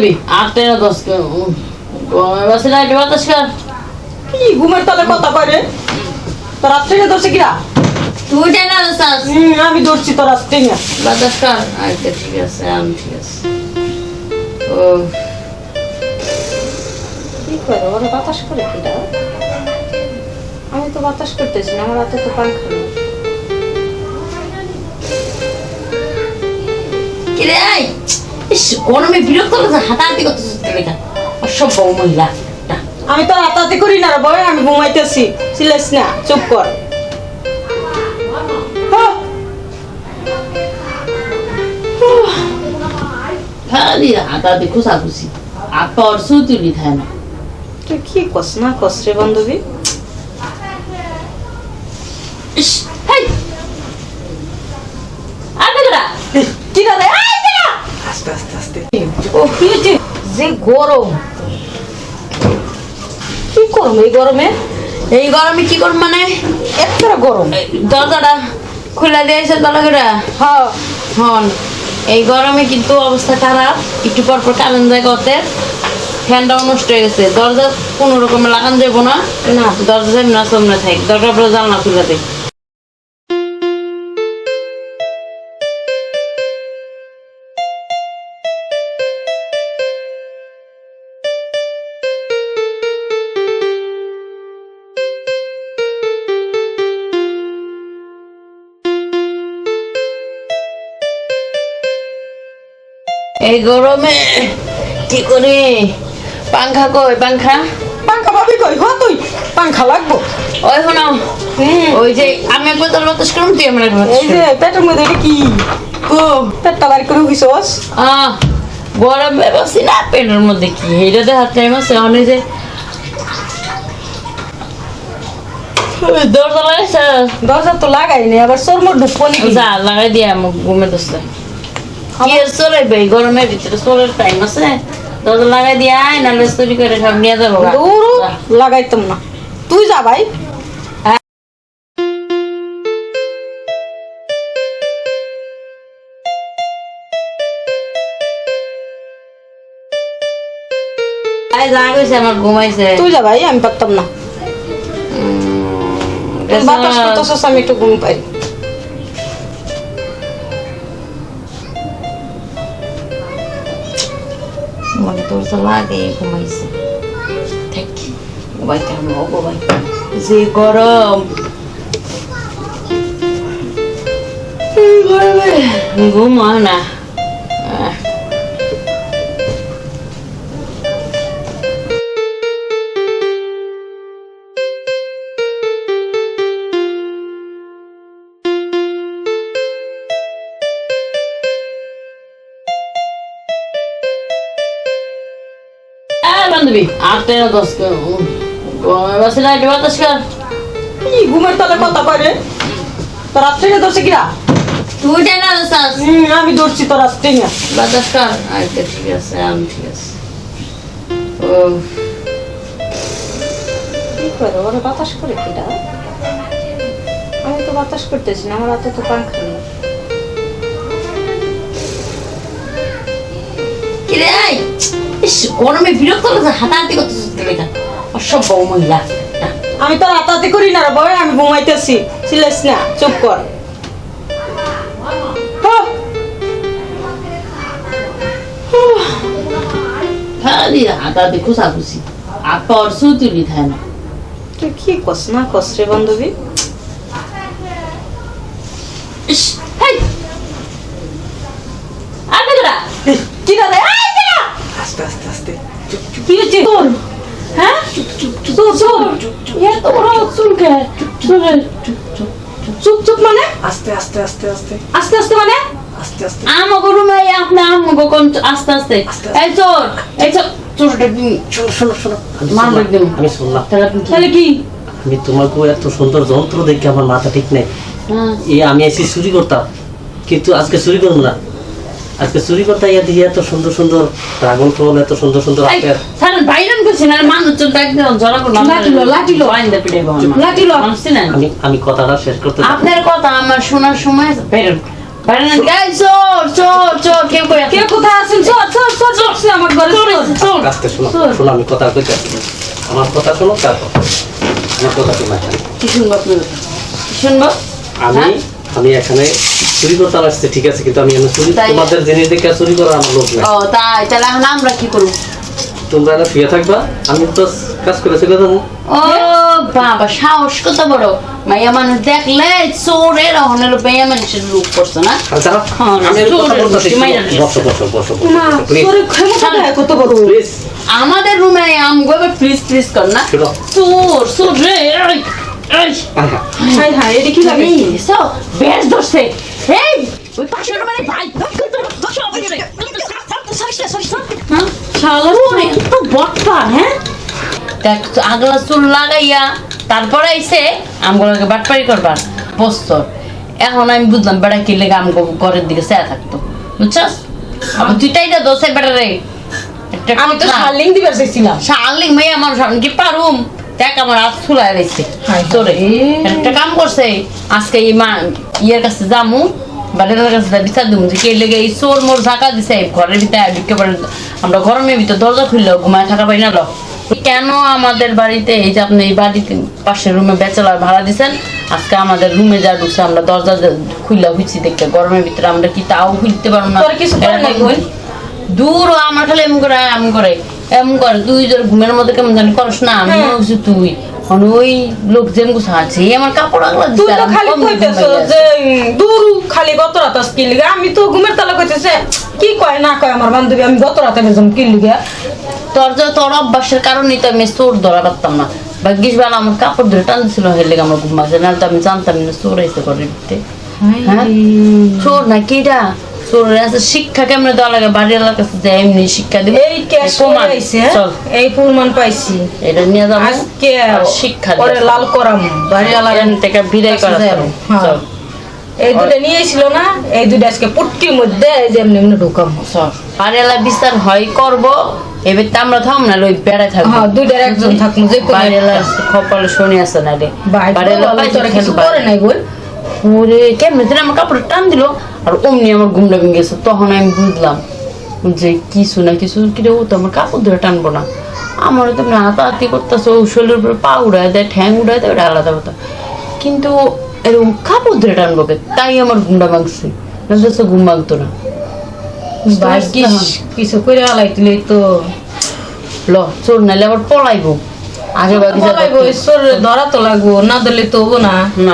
বান্ধবী আটটা না দশ বাসে লাইট বাতাস কর কি ঘুমের তলে কথা কয় রে? তোর রাত থেকে ধরছে কিরা? তুই দোস্তাস হুম, আমি ধরছি তোর রাত থেকে বাতাস কর আচ্ছা ঠিক আছে আমি ঠিক আছে। ও। কি করে ওরা বাতাস করে কিরা? আমি তো বাতাস করতেছি না আমার হাতে তো পাংখা নেই। কিরে আই ইস গরমে বিরক্ত লাগছে হাতাহাতি করতেছিস লেখা অসভ্য মহিলা আমি তো রাতাতে করি না রে বয় আমি ঘুমাইতেছি। না চুপ কর। হ্যাঁ, খালি হাতাহাতি খুশাখুশি আর তোর সুতুলি থাকে না। তুই কি কস না কস রে বান্ধবী? ইস হাই! আর বেগরা রে আস্তে আস্তে আস্তে। ও কি? যে গরম। কি করম এই গরমে? এই গরমে কি করব মানে? একটা গরম। দরজাটা খুলে দিয়েছে হ্যাঁ। হন এই গরমে কিন্তু অবস্থা খারাপ। একটু পর পর কারেন্ট যায় ফ্যানটাও নষ্ট হয়ে গেছে। দরজা কোনো রকমে লাগান যাব না। না। দরজা সামনে সামনে থাক। দরজা পরে জানলা খুলে দেয় এই গরমে কি করি? পাংখা কই পাংখা? পাংখা পাবি কই? হ তুই পাংখা লাগবো। ওই শোনো ওই যে আমি একবার তোর বাতাস করুন তুই আমার এই যে পেটের মধ্যে এটা কি? ও পেটটা বাড়ি করে গেছস আহ গরমে বসি না পেটের মধ্যে কি? এইটাতে হাত টাইম আছে অনেক যে দরজা লাগাইছে? দরজা তো লাগাই নি আবার সোর মোর ঢুকবো নাকি যা লাগাই দিয়া মুখ ঘুমে দোস্তে চলে ভাই গরমের ভিতরে চলার টাইম আছে দরজা লাগাই দিয়া আয় নাহলে চুরি করে সব নিয়ে যাব গা। লাগাইতাম না তুই যা ভাই যা কইছে আমার ঘুমাইছে তুই যা ভাই আমি পারতাম না বাতাস করতেছস আমি একটু ঘুম পাই মানে দরজা লাগে ঘুমাইছে থাকি ঘুমাইতে আমি ঘুমাই যে গরম ঘুম না বান্ধবী আটটা দশ বাসে লাইট বাতাস কর কি ঘুমের তলে কথা কয় রে? তোর রাত থেকে ধরছে কিরা? তুই টেনা দোস্তাস হুম, আমি ধরছি তোর রাত থেকে বাতাস কর আচ্ছা ঠিক আছে আমি ঠিক আছে। ও কি করে ওরা বাতাস করে কিরা? আমি তো বাতাস করতেছি না আমার হাতে তো পাংখা নেই কিরে আই ইস গরমে বিরক্ত লাগছে হাতাহাতি করতেছিস লেখা অসভ্য মহিলা। আমি তো রাতাতে করি না আমি ঘুমাইতেছি। চিল্লাস না চুপ কর। খালি হাতাহাতি খুশাখুশি আর তোর সুতুলি থাকে না। তুই কি কস না কস রে বান্ধবী? ইস হাই আর বেগরা কিরা রে আয় কিরা আস্তে আস্তে আস্তে কি হচ্ছে? তোর? হ্যাঁ? তোর তোর। এত বড় চুলে চুপ চুপ মানে? আস্তে আস্তে আস্তে আস্তে। আস্তে আস্তে মানে? আস্তে আস্তে। আমাকে রুমে আপনি আমাকে কোন আস্তে আস্তে। আস্তে। এই চোর এই চোর চোরটা দিন শোনো শোনো শোনো। আমি মারবো শুনলাম, একদম। আমি শুনলাম। তাহলে আপনি কি- আমি তোমাকে এত সুন্দর যন্ত্র দেখে আমার মাথা ঠিক নেই। হ্যাঁ। আমি এসে চুরি করতাম। কিন্তু আজকে চুরি করব না। আজকে চুরি করতে ইয়া দিয়ে এত সুন্দর সুন্দর ড্রাগন ফল এত সুন্দর সুন্দর আপেল। স্যার বাইরন করছি না মানুষজন তো একদম জড়া করলাম লাঠিলো, লাঠিলো। আইন্দা। মানছি না আমি আমি কথাটা শেষ করতে আপনার কথা আমার শোনার সময় বেরোন বাইরে না গাই চোর চোর চোর কেউ কই কে কোথায় আছেন? চল চল, আমার ঘরে চল চোর। আস্তে শোনো শোনো আমি কথা কইতে আসছি। আমার কথা শোনো তারপর। আমার কথা শোনো। কি শুনব আপনার কি শুনব? আমি হ্যাঁ? আমি এখানে চুরি করতে আসছি ঠিক আছে কিন্তু আমি এখানে চুরি তোমাদের জিনিস দেখে চুরি করার আমার লোক নাই। ও তাই তাহলে এখন আমরা কি করব? তোমরা না শুয়ে থাকবা আমি তো কাজ করে চলে যাব। ও বাবা সাহস কত বড়। মাইয়া মানুষ দেখলে চোরের অহনের মাইয়া মানুষের রূপ করছে না? হ্যাঁ, আমি প্লিজ কত বড়? প্লিজ আমাদের রুমে আমগো ফ্রিজ ফ্রিজ কর না। চোর চোর রে এই, এই। হাই হাই এটা কি লাগে? সো, বেশ ধরছে। এই ওই পাশের রুমের ভাই। ধর, ধর, ধর, ধর, সব ওই রে। হ্যাঁ? শালা ওরে, বটপা, হ্যাঁ? দেখ, আগলা চুল লাগাইয়া তারপরে আইসে আমগুলোকে বাটপারি করবার বস্তর এখন আমি বুঝলাম বেড়া কি লেগে আমগো ঘরের দিকে চেয়ে থাকতো। বুঝছস? আবার তুই টাইটা দোষে বেড়া রে আমি তো। শালিং দিবার চাইছিলাম। শালিং মেয়ে আমার কি পারুম? দেখ আমার হাত ফুলাই রয়েছে। তোরে। একটা কাম করছে আজকে এই মা ইয়ের কাছে যামু বাড়ির কাছে বিচার দিমু কে লেগে এই চোর মোর ঝাঁকা দিছে? ঘরের ভিতরে ঢুকে আমরা গরমের ভিতরে দরজা খুললেও ঘুমায় থাকা পাই না লো। কেন আমাদের বাড়িতে এই যে আপনি এই বাড়িতে পাশের রুমে বেচালার ভাড়া দিছেন? আজকে আমাদের রুমে যা ঢুকছে আমরা দরজা খুললে হইছি দেখতে গরমের ভিতরে আমরা কি তাও খুলতে পারব না? দূর ও আমার খালি এমন করে এমন করে। এমন করে তুই তোর ঘুমের মধ্যে কেমন জানি করস না আমি হ্যাঁ। মনে করছি তুই মানে ওই লোক আছে আমার কাপড় আগলা তুই তো খালি কইতেছ যে দূর খালি গত রাত লিগে আমি তো ঘুমের তালা কইতেছে কি কয় না কয় আমার বান্ধবী আমি গত রাতে বেজম কি লিগে তোর যে তোর অভ্যাসের কারণেই তো আমি চোর ধরা পারতাম না। ভাগ্যিস বেলা আমার কাপড় ধরে টানছিল হেলে আমার ঘুম আসে নাহলে তো আমি জানতাম না চোর আইসে করে দিতে হ্যাঁ চোর না কিটা আছে শিক্ষা কেমনে দেওয়া লাগে বাড়ি এলাকার কাছে যে এমনি শিক্ষা দিবে। এই কেস প্রমাণ। চল। এই প্রমাণ পাইছি। এটা নিয়ে যাব আজকে শিক্ষা লাল করাম এখান থেকে বিদায় করা। হ্যাঁ। চল। এই দুটো নিয়েছিল না এই দুটো আজকে পুটকির মধ্যে এমনি ঢুকাম। চল। বাড়িওয়ালা বিস্তার হয় করব এবার তো আমরা থাম না ওই বেড়ায় থাকব। হ্যাঁ দুইটার একজন থাকব যে বাড়িওয়ালা কপালে শনি আছে না রে। বাড়িওয়ালা তোরা কিছু করে নাই বল। ওরে কেমনে দিন আমার কাপড় টান দিল। আর অমনি আমার ঘুমটা ভেঙে গেছে। তখন আমি বুঝলাম যে কিছু না কিছু কিরে ও তো আমার কাপড় ধরে টানবো না। আমার তো হাতাহাতি করতেছে ও শরীরের উপরে পা উড়ায় দেয় ঠ্যাং উড়ায় দেয় ওটা আলাদা কথা। কিন্তু এরকম কাপড় ধরে টানবো কে? তাই আমার ঘুমটা ভাঙছে। না তো ঘুম ভাঙতো না। কিছু করে আলাইতিলে তো ল চোর নাইলে আবার পলাইবো। আগে বাকি ধরা তো লাগবো না দিলে তো হব না না।